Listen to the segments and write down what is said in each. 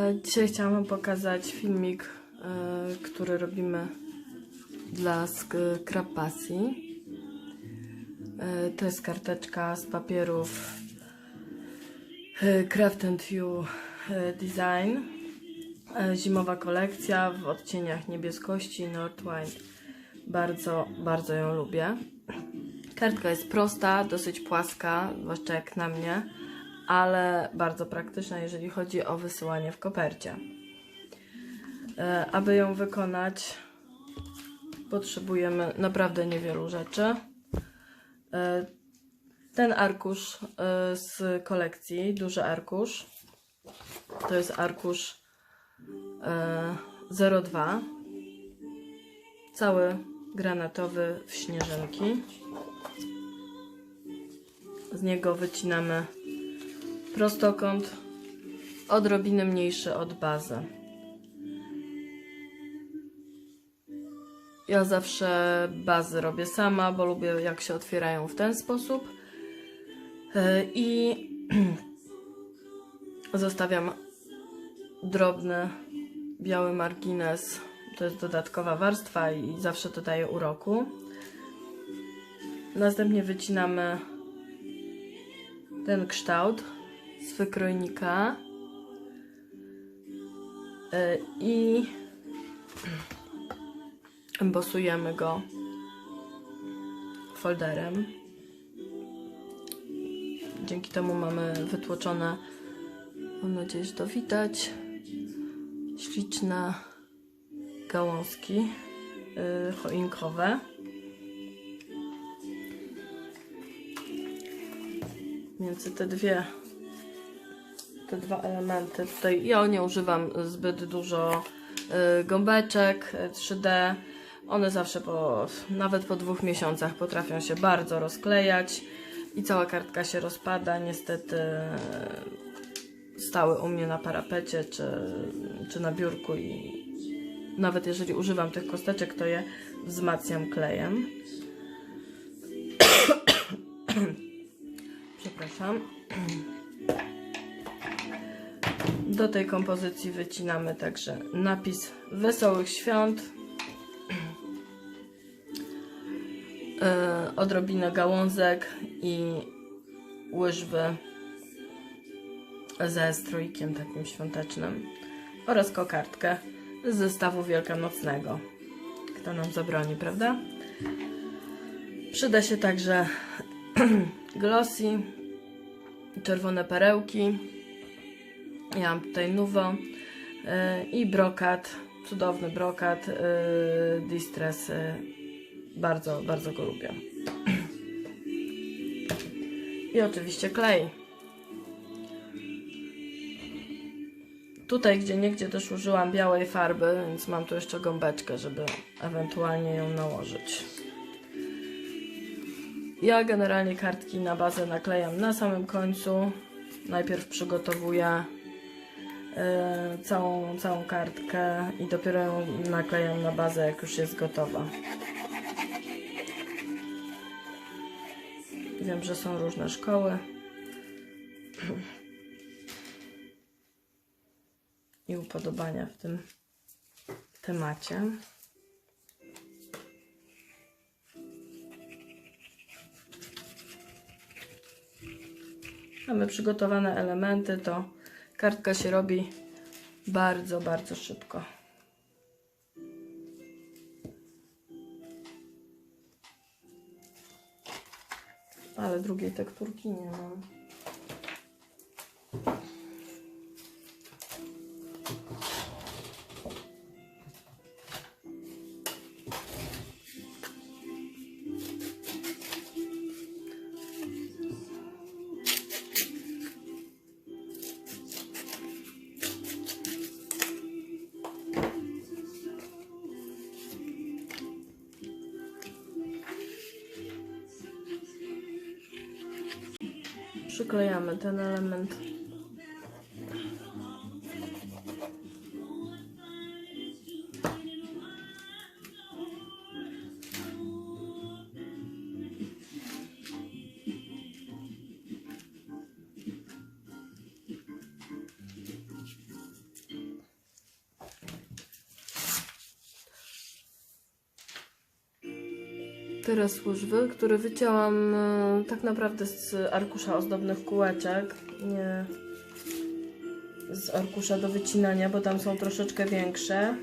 E, Dzisiaj chciałam Wam pokazać filmik, e, który robimy dla Scrap Pasji. E, To jest karteczka z papierów Craft and You Design. Zimowa kolekcja w odcieniach niebieskości Northwind. Bardzo, bardzo ją lubię. Kartka jest prosta, dosyć płaska, zwłaszcza jak na mnie, ale bardzo praktyczna, jeżeli chodzi o wysyłanie w kopercie. E, Aby ją wykonać, potrzebujemy naprawdę niewielu rzeczy. E, Ten arkusz e, z kolekcji, duży arkusz, to jest arkusz e, 02, cały granatowy w śnieżynki. Z niego wycinamy prostokąt odrobinę mniejszy od bazy. Ja zawsze bazy robię sama, bo lubię jak się otwierają w ten sposób. E, I zostawiam drobny biały margines. To jest dodatkowa warstwa i zawsze to daje uroku. Następnie wycinamy ten kształt z wykrojnika E, i embosujemy go folderem. Dzięki temu mamy wytłoczone, mam nadzieję, że to widać, śliczne gałązki yy, choinkowe. Między te dwie te dwa elementy. Tutaj ja nie używam zbyt dużo y, gąbeczek y, 3D. One zawsze po, nawet po dwóch miesiącach potrafią się bardzo rozklejać i cała kartka się rozpada. Niestety y, stały u mnie na parapecie czy, czy na biurku i nawet jeżeli używam tych kosteczek, to je wzmacniam klejem. Przepraszam. Do tej kompozycji wycinamy także napis Wesołych Świąt, yy, odrobinę gałązek i łyżwy ze strójkiem takim świątecznym oraz kokardkę z zestawu wielkanocnego. Kto nam zabroni, prawda? Przyda się także glossy, czerwone perełki, ja mam tutaj Nuvo yy, i brokat, cudowny brokat yy, Distress. Yy, bardzo, bardzo go lubię. I oczywiście klej. Tutaj gdzie niegdzie też użyłam białej farby, więc mam tu jeszcze gąbeczkę, żeby ewentualnie ją nałożyć. Ja generalnie kartki na bazę naklejam na samym końcu. Najpierw przygotowuję e, całą, całą kartkę i dopiero ją naklejam na bazę, jak już jest gotowa. Wiem, że są różne szkoły. I upodobania w tym temacie. Mamy przygotowane elementy, to kartka się robi bardzo, bardzo szybko. Ale drugiej tekturki nie mam. Przyklejamy ten element. Teraz łużwy, które wycięłam e, tak naprawdę z arkusza ozdobnych kółeczek, nie z arkusza do wycinania, bo tam są troszeczkę większe.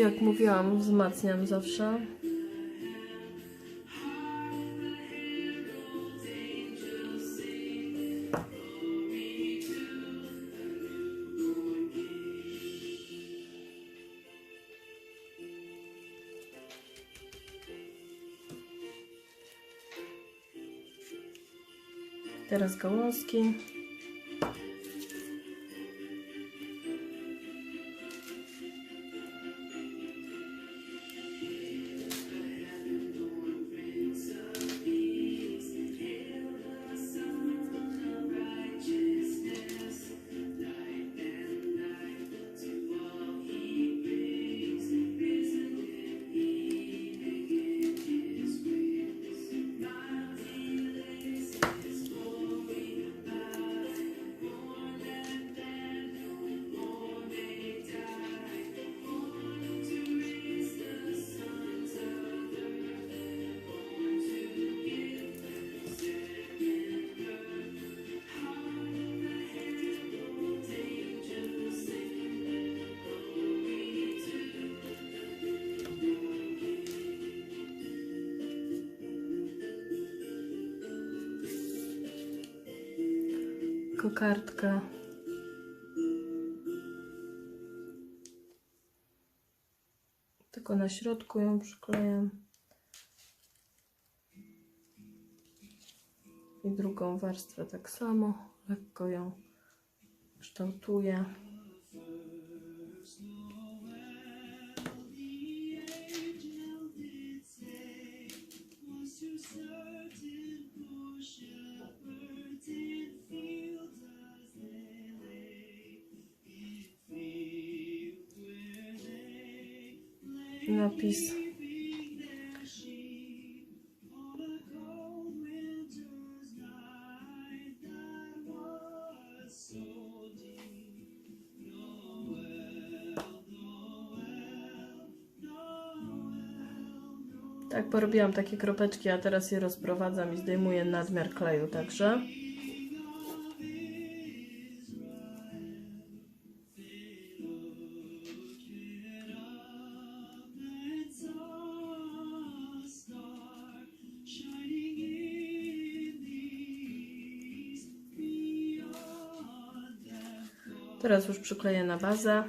Jak mówiłam, wzmacniam zawsze. Teraz gałązki. Kokardkę. Tylko na środku ją przyklejam. I drugą warstwę tak samo. Lekko ją kształtuję. Napis. Tak, porobiłam takie kropeczki, a teraz je rozprowadzam i zdejmuję nadmiar kleju, także. Teraz już przykleję na bazę.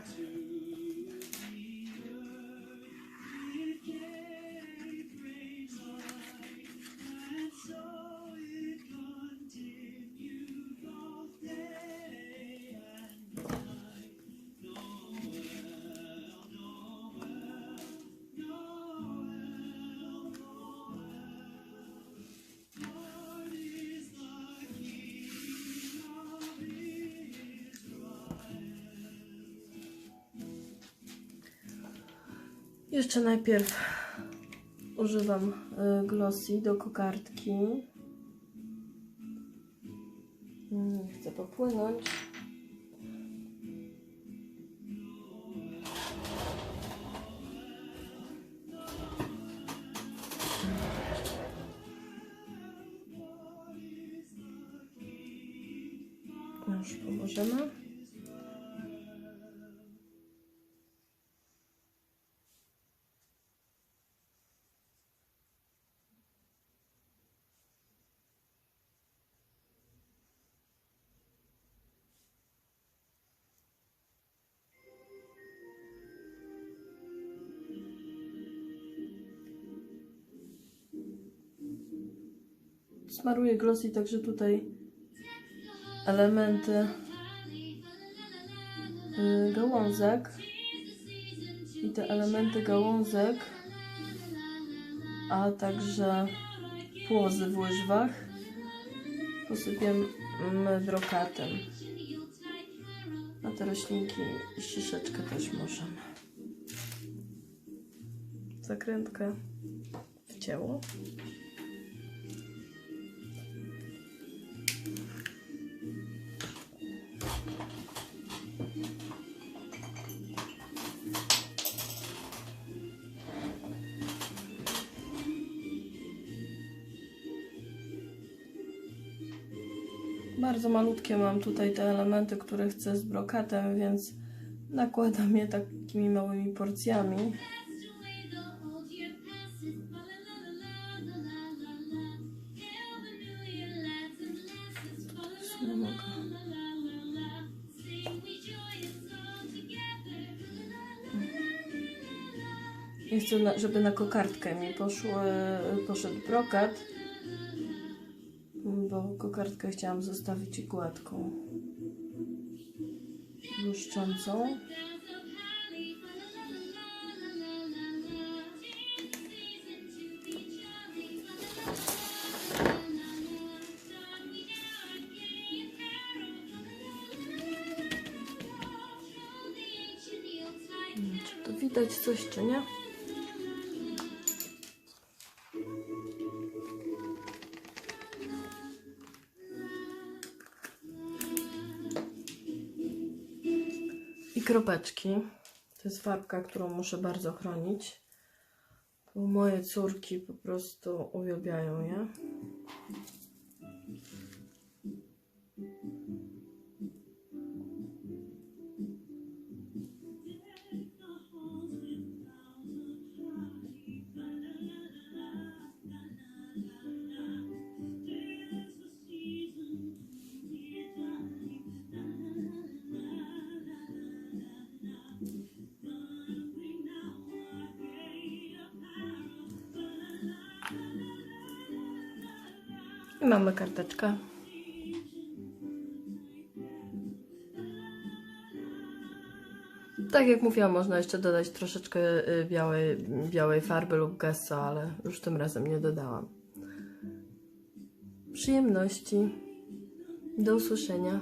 Jeszcze najpierw używam y, glossy do kokardki. Chcę popłynąć. Smaruję glossy także tutaj elementy y, gałązek i te elementy gałązek, a także płozy w łyżwach. Posypiemy brokatem. A te roślinki ściszeczkę też możemy. Zakrętkę w ciało. Bardzo malutkie mam tutaj te elementy, które chcę z brokatem, więc nakładam je takimi małymi porcjami. Nie chcę, żeby na kokardkę mi poszły, poszedł brokat, bo kokardkę chciałam zostawić gładką, błyszczącą. Czy to widać coś, czy nie? Kropeczki. To jest farbka, którą muszę bardzo chronić. Bo moje córki po prostu uwielbiają je. Mamy karteczkę. Tak jak mówiłam, można jeszcze dodać troszeczkę y, białej, białej farby lub gesso, ale już tym razem nie dodałam. Przyjemności. Do usłyszenia.